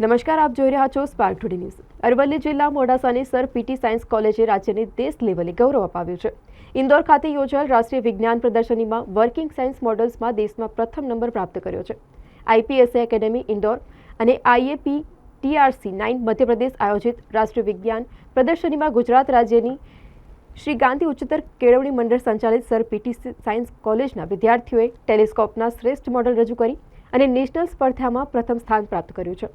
નમસ્કાર, આપ જોઈ રહ્યા છો સ્પાર્ક ટુડે ન્યૂઝ અરવલ્લી જિલ્લા મોડાસાની સર પીટી સાયન્સ કોલેજે રાજ્યને દેશ લેવલે ગૌરવ અપાવ્યું છે. ઇન્દોર ખાતે યોજાયેલ રાષ્ટ્રીય વિજ્ઞાન પ્રદર્શનીમાં વર્કિંગ સાયન્સ મોડલ્સમાં દેશમાં પ્રથમ નંબર પ્રાપ્ત કર્યો છે. આઈપીએસએ એકેડેમી, ઇન્દોર અને આઈએપી ટીઆરસી નાઇન મધ્યપ્રદેશ આયોજિત રાષ્ટ્રીય વિજ્ઞાન પ્રદર્શનીમાં ગુજરાત રાજ્યની શ્રી ગાંધી ઉચ્ચતર કેળવણી મંડળ સંચાલિત સર પીટી સાયન્સ કોલેજના વિદ્યાર્થીઓએ ટેલિસ્કોપના શ્રેષ્ઠ મોડલ રજૂ કરી અને નેશનલ સ્પર્ધામાં પ્રથમ સ્થાન પ્રાપ્ત કર્યું છે.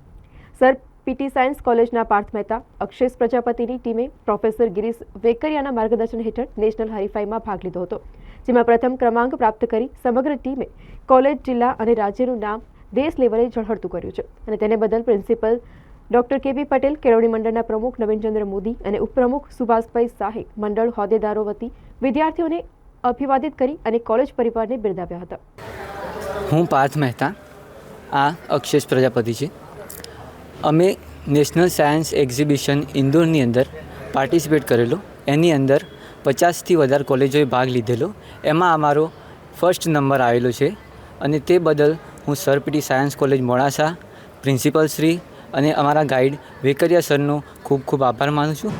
સર પીટી સાયન્સ કોલેજના પાર્થ મહેતા અક્ષેશ પ્રજાપતિની ટીમે પ્રોફેસર ગિરીશ વેકરિયાના માર્ગદર્શન હેઠળ નેશનલ હરીફાઈમાં ભાગ લીધો હતો, જેમાં પ્રથમ ક્રમાંક પ્રાપ્ત કરી સમગ્ર ટીમે કોલેજ, જિલ્લા અને રાજ્યનું નામ દેશ લેવલે ઝળહળતું કર્યું છે. અને તેને બદલ પ્રિન્સિપલ ડોક્ટર કે બી પટેલ, કેળવણી મંડળના પ્રમુખ નવીનચંદ્ર મોદી અને ઉપપ્રમુખ સુભાષભાઈ શાહે મંડળ હોદ્દેદારો વતી વિદ્યાર્થીઓને અભિવાદિત કરી અને કોલેજ પરિવારને બિરદાવ્યા હતા. હું પાર્થ મહેતા, આ અક્ષેશ પ્રજાપતિ છે. અમે નેશનલ સાયન્સ એક્ઝિબિશન ઇન્દોરની અંદર પાર્ટિસિપેટ કરેલો. એની અંદર પચાસથી વધારે કોલેજોએ ભાગ લીધેલો. એમાં અમારો ફર્સ્ટ નંબર આવેલો છે અને તે બદલ હું sir PT science college Modasa, principal Shri અને અમારા ગાઈડ વેકરિયા સરનો ખૂબ ખૂબ આભાર માનું છું.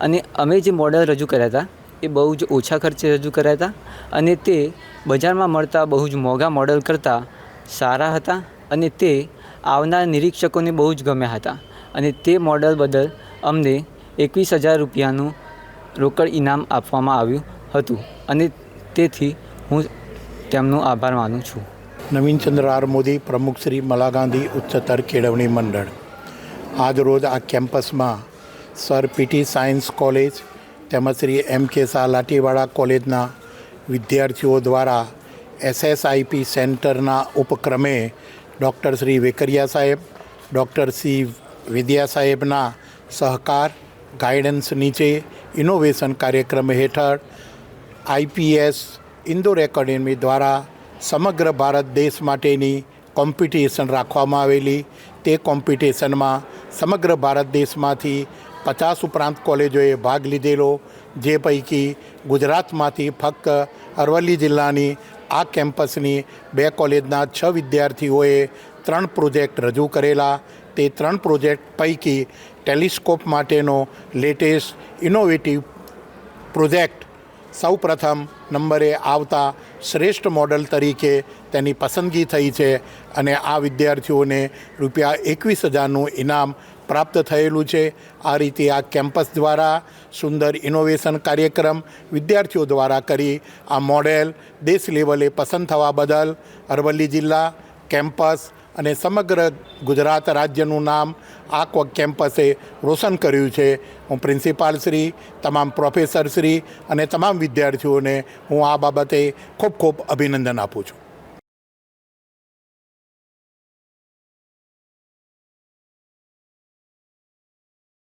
અને અમે જે મોડલ રજૂ કર્યા હતા, એ બહુ જ ઓછા ખર્ચે રજૂ કર્યા હતા અને તે બજારમાં મળતા બહુ જ મોંઘા મોડલ કરતાં સારા હતા અને તે આવનાર નિરીક્ષકોને બહુ જ ગમ્યા હતા અને તે મોડલ બદલ અમને એકવીસ હજાર રૂપિયાનું રોકડ ઇનામ આપવામાં આવ્યું હતું અને તેથી હું તેમનો આભાર માનું છું. નવીનચંદ્ર આર મોદી, પ્રમુખ શ્રી મલા ગાંધી ઉચ્ચતર કેળવણી મંડળ. આજ રોજ આ કેમ્પસમાં સર પીટી સાયન્સ કોલેજ તેમજ શ્રી એમ કે શાહ લાઠીવાડા કોલેજના વિદ્યાર્થીઓ દ્વારા એસએસઆઈપી સેન્ટરના ઉપક્રમે ડૉક્ટર શ્રી વેકરિયા સાહેબ, ડૉક્ટર શ્રી વિદ્યા સાહેબના સહકાર, ગાઈડન્સ નીચે ઇનોવેશન કાર્યક્રમ હેઠળ આઈપીએસ ઇન્દોર એકેડેમી દ્વારા સમગ્ર ભારત દેશ માટેની કોમ્પિટિશન રાખવામાં આવેલી. તે કોમ્પિટિશનમાં સમગ્ર ભારત દેશમાંથી પચાસ ઉપરાંત કોલેજોએ ભાગ લીધેલો, જે પૈકી ગુજરાતમાંથી ફક્ત અરવલ્લી જિલ્લાની આ કેમ્પસની બે કોલેજના છ વિદ્યાર્થીઓએ ત્રણ પ્રોજેક્ટ રજૂ કરેલા. તે ત્રણ પ્રોજેક્ટ પૈકી ટેલિસ્કોપ માટેનો લેટેસ્ટ ઇનોવેટિવ પ્રોજેક્ટ સૌપ્રથમ નંબરે આવતા શ્રેષ્ઠ મોડલ તરીકે તેની પસંદગી થઈ છે અને આ વિદ્યાર્થીઓને રૂપિયા એકવીસ હજારનું ઇનામ પ્રાપ્ત થયેલું છે. આ રીતે આ કેમ્પસ દ્વારા સુંદર ઇનોવેશન કાર્યક્રમ વિદ્યાર્થીઓ દ્વારા કરી આ મોડેલ દેશ લેવલે પસંદ થવા બદલ અરવલ્લી જિલ્લા કેમ્પસ અને સમગ્ર ગુજરાત રાજ્યનું નામ આ કેમ્પસે રોશન કર્યું છે. હું પ્રિન્સિપાલ શ્રી, તમામ પ્રોફેસર શ્રી અને તમામ વિદ્યાર્થીઓને હું આ બાબતે ખૂબ ખૂબ અભિનંદન આપું છું.